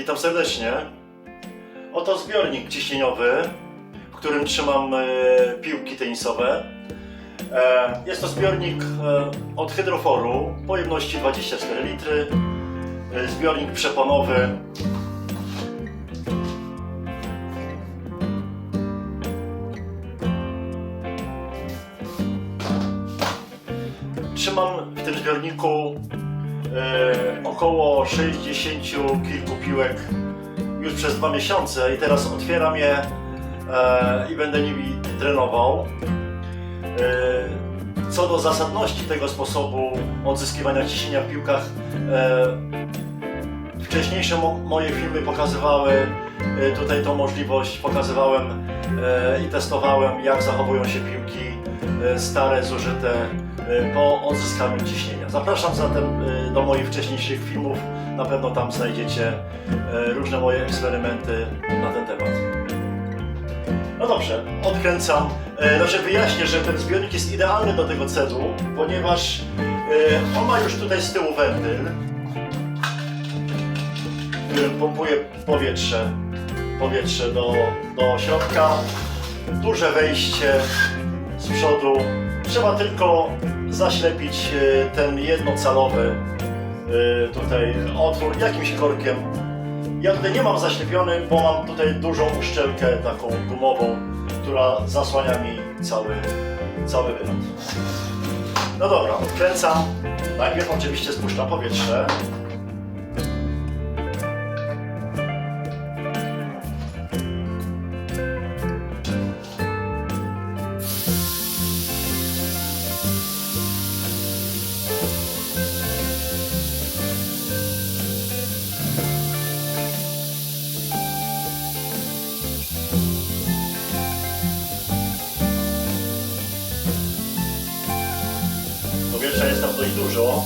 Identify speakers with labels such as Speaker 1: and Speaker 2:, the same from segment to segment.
Speaker 1: Witam serdecznie. Oto zbiornik ciśnieniowy, w którym trzymam e, piłki tenisowe. E, jest to zbiornik e, od hydroforu pojemności 24 litry. Zbiornik przeponowy. Trzymam w tym zbiorniku około 60 kilku piłek już przez dwa miesiące i teraz otwieram je e, i będę nimi trenował. E, co do zasadności tego sposobu odzyskiwania ciśnienia w piłkach, e, wcześniejsze mo moje filmy pokazywały e, tutaj tą możliwość, pokazywałem e, i testowałem jak zachowują się piłki e, stare, zużyte e, po odzyskaniu ciśnienia. Zapraszam zatem e, do moich wcześniejszych filmów, na pewno tam znajdziecie e, różne moje eksperymenty na ten temat. No dobrze, odkręcam. E, Znaczy wyjaśnię, że ten zbiornik jest idealny do tego celu, ponieważ e, on ma już tutaj z tyłu wentyl, który pompuje powietrze, powietrze do, do środka. Duże wejście z przodu. Trzeba tylko zaślepić e, ten jednocalowy e, tutaj otwór jakimś korkiem. Ja tutaj nie mam zaślepiony, bo mam tutaj dużą uszczelkę taką gumową, która zasłania mi cały, cały wylot. No dobra, odkręcam. Najpierw oczywiście spuszczam powietrze. Powietrza jest tam dość dużo.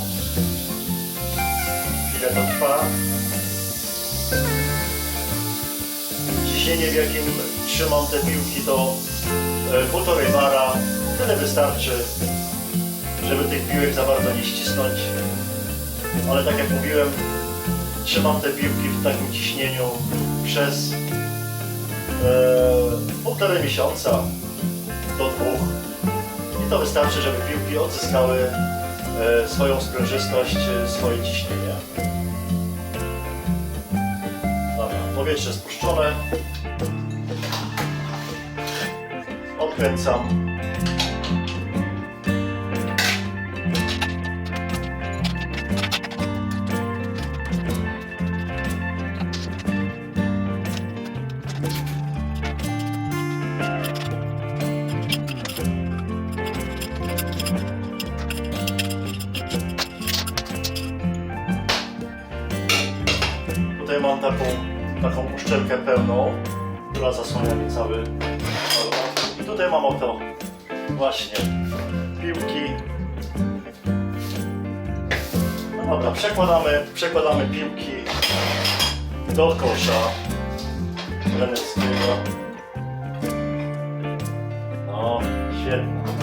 Speaker 1: Chwilę to trwa. Ciśnienie w jakim trzymam te piłki to e, półtorej bara. Tyle wystarczy, żeby tych piłek za bardzo nie ścisnąć. Ale tak jak mówiłem, trzymam te piłki w takim ciśnieniu przez e, półtorej miesiąca do dwóch. To wystarczy, żeby piłki odzyskały e, swoją sprężystość, e, swoje ciśnienie. Dobra, powietrze spuszczone. Odkręcam. Tutaj mam taką, taką uszczelkę pełną, która zasłania mi cały I tutaj mam oto właśnie piłki. No dobra, przekładamy, przekładamy piłki do kosza trenerskiego. No, świetnie.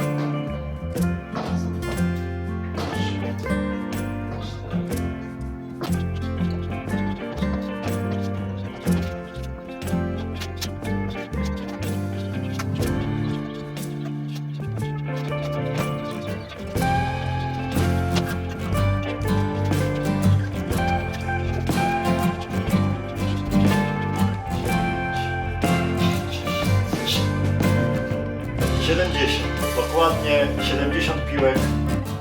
Speaker 1: Dokładnie 70 piłek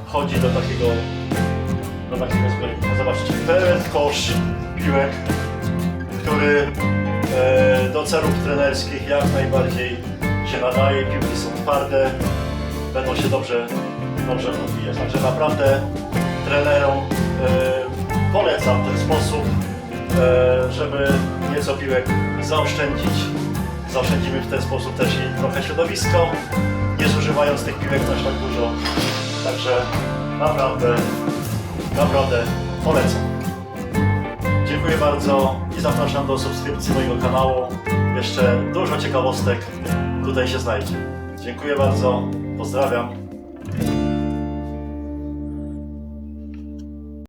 Speaker 1: chodzi do takiego do takiego zbiornika. Zobaczcie, pełen kosz piłek, który e, do celów trenerskich jak najbardziej się nadaje. Piłki są twarde, będą się dobrze, dobrze odbijać. Także naprawdę trenerom e, polecam ten sposób, e, żeby nieco piłek zaoszczędzić. Zaoszczędzimy w ten sposób też i trochę środowisko, nie zużywając tych piłek aż tak dużo. Także naprawdę, naprawdę polecam. Dziękuję bardzo i zapraszam do subskrypcji mojego kanału. Jeszcze dużo ciekawostek tutaj się znajdzie. Dziękuję bardzo, pozdrawiam.